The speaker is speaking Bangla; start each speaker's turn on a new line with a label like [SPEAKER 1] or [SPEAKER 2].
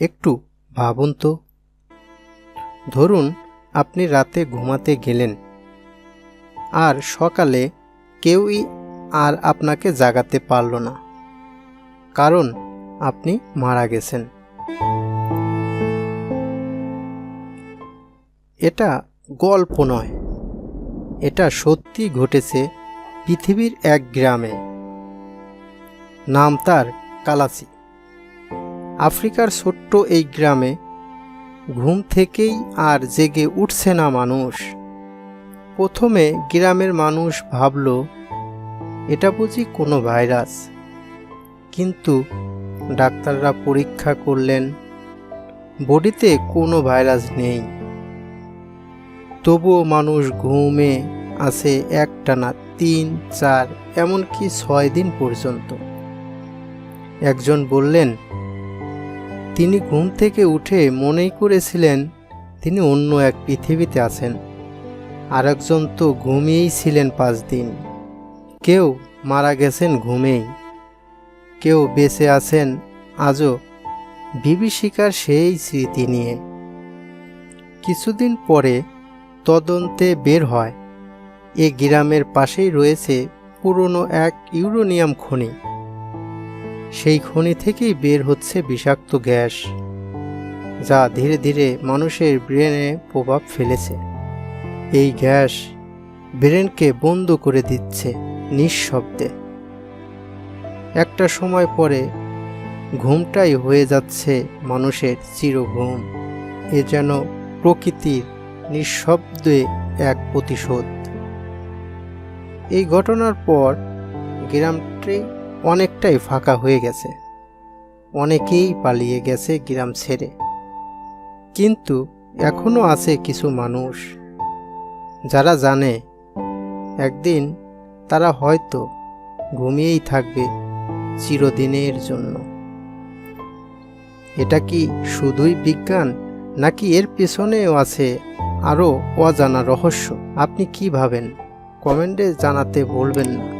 [SPEAKER 1] একটু ভাবুন তো। ধরুন, আপনি রাতে ঘুমাতে গেলেন। আর সকালে কেউই আর আপনাকে জাগাতে পারল না। কারণ আপনি মারা গেছেন। এটা গল্প নয়। এটা সত্যি ঘটেছে পৃথিবীর এক গ্রামে। নাম তার কালাচি। আফ্রিকার ছোট্ট এই গ্রামে ঘুম থেকেই আর জেগে উঠছে না মানুষ। প্রথমে গ্রামের মানুষ ভাবল, এটা বুঝি কোনো ভাইরাস? কিন্তু ডাক্তাররা পরীক্ষা করলেন, বডিতে কোনো ভাইরাস নেই। তবুও মানুষ ঘুমে আছে একটানা তিন, চার, এমনকি ছয় দিন পর্যন্ত। একজন বললেন তিনি ঘুম থেকে উঠে মনেই করেছিলেন তিনি অন্য এক পৃথিবীতে আছেন। আরেকজন তো ঘুমিয়েই ছিলেন পাঁচ দিন। কেউ মারা গেছেন ঘুমেই। কেউ বেঁচে আছেন আজও। বিভীষিকার সেই স্মৃতি নিয়ে। কিছুদিন পরে তদন্তে বের হয়। এ গ্রামের পাশেই রয়েছে পুরনো এক ইউরোনিয়াম খনি। সেই খনি থেকেই বের হচ্ছে বিষাক্ত গ্যাস, যা ধীরে ধীরে মানুষের ব্রেনে প্রভাব ফেলেছে। এই গ্যাস ব্রেনকে বন্ধ করে দিচ্ছে নিঃশব্দে। একটা সময় পরে ঘুমটাই হয়ে যাচ্ছে মানুষের চিরঘুম। এ যেন প্রকৃতির নিঃশব্দে এক প্রতিশোধ। এই ঘটনার পর গ্রামটি অনেকটাই ফাঁকা হয়ে গেছে। অনেকেই পালিয়ে গেছে গ্রাম ছেড়ে। কিন্তু এখনও আছে কিছু মানুষ। যারা জানে, একদিন তারা হয়তো ঘুমিয়েই থাকবে চিরদিনের জন্য। এটা কি শুধুই বিজ্ঞান, নাকি এর পেছনেও আছে আরও অজানা রহস্য? আপনি কি ভাবেন? কমেন্টে জানাতে বলবেন না।